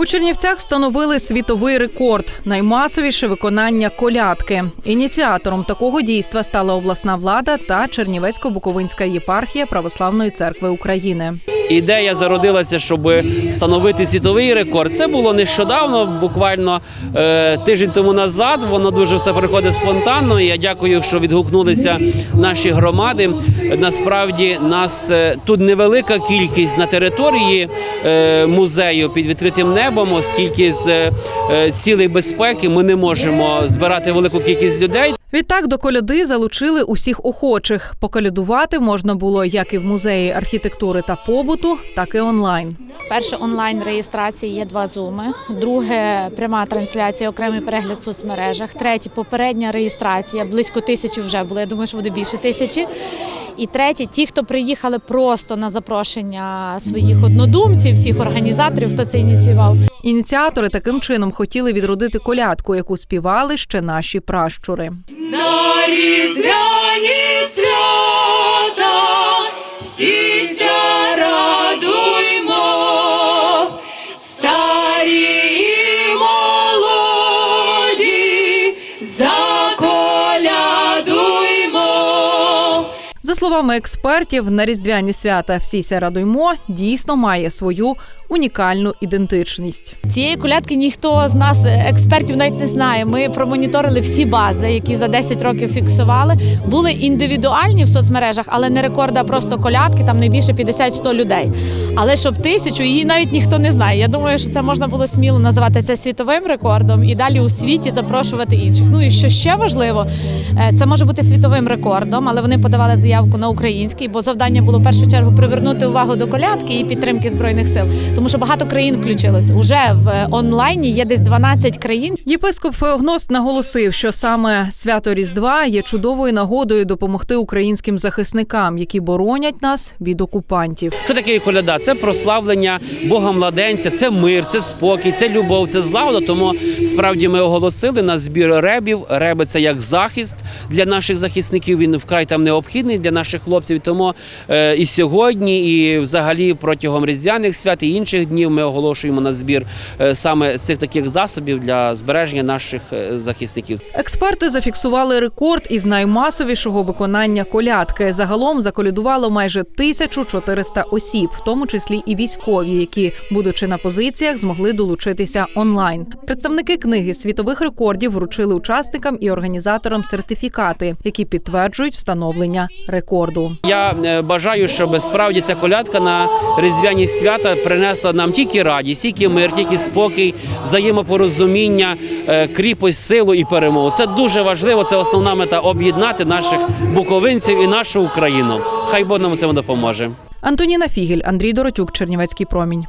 У Чернівцях встановили світовий рекорд наймасовіше виконання колядки. Ініціатором такого дійства стала обласна влада та Чернівецько-Буковинська єпархія Православної церкви України. Ідея зародилася, щоб встановити світовий рекорд. Це було нещодавно, буквально е, тиждень тому назад. Воно дуже все приходить спонтанно. Я дякую, що відгукнулися наші громади. Насправді нас е, тут невелика кількість на території е, музею під відкритим небом, оскільки з е, цілей безпеки ми не можемо збирати велику кількість людей. Відтак до коляди залучили усіх охочих. Поколядувати можна було як і в музеї архітектури та побуту, так і онлайн. Перше онлайн реєстрація є два зуми. Друге пряма трансляція, окремий перегляд в соцмережах. Третє попередня реєстрація. Близько тисячі вже було. Я думаю, що буде більше тисячі. І третє, ті, хто приїхали просто на запрошення своїх однодумців, всіх організаторів, хто це ініціював. Ініціатори таким чином хотіли відродити колядку, яку співали ще наші пращури. На різдвяні Словами експертів, на різдвяні свята «Всіся радуймо» дійсно має свою унікальну ідентичність. Цієї колядки ніхто з нас, експертів, навіть не знає. Ми промоніторили всі бази, які за 10 років фіксували. Були індивідуальні в соцмережах, але не рекорда, просто колядки, там найбільше 50-100 людей. Але щоб тисячу, її навіть ніхто не знає. Я думаю, що це можна було сміло називати це світовим рекордом і далі у світі запрошувати інших. Ну і що ще важливо, е, це може бути світовим рекордом, але вони подавали заявку на український, бо завдання було в першу чергу привернути увагу до колядки і підтримки збройних сил, тому що багато країн включилось. Уже в е, онлайні є десь 12 країн. Єпископ Феогност наголосив, що саме свято Різдва є чудовою нагодою допомогти українським захисникам, які боронять нас від окупантів. Що таке коляда? Це прославлення Бога младенця, це мир, це спокій, це любов, це злагода. Тому справді ми оголосили на збір ребів. Реби це як захист для наших захисників. Він вкрай там необхідний для наших хлопців. Тому е, і сьогодні, і взагалі протягом різдвяних свят і інших днів ми оголошуємо на збір е, саме цих таких засобів для збереження наших е, захисників. Експерти зафіксували рекорд із наймасовішого виконання колядки. Загалом заколядувало майже 1400 осіб, в тому числі і військові, які, будучи на позиціях, змогли долучитися онлайн. Представники книги світових рекордів вручили учасникам і організаторам сертифікати, які підтверджують встановлення рекорду. Я е, бажаю, щоб справді ця колядка на різдвяні свята принесла нам тільки радість, тільки мир, тільки спокій, взаємопорозуміння, е, кріпость, силу і перемогу. Це дуже важливо. Це основна мета об'єднати наших буковинців і нашу Україну. Хай Бог нам цьому допоможе. Антоніна Фігель, Андрій Доротюк, Чернівецький промінь.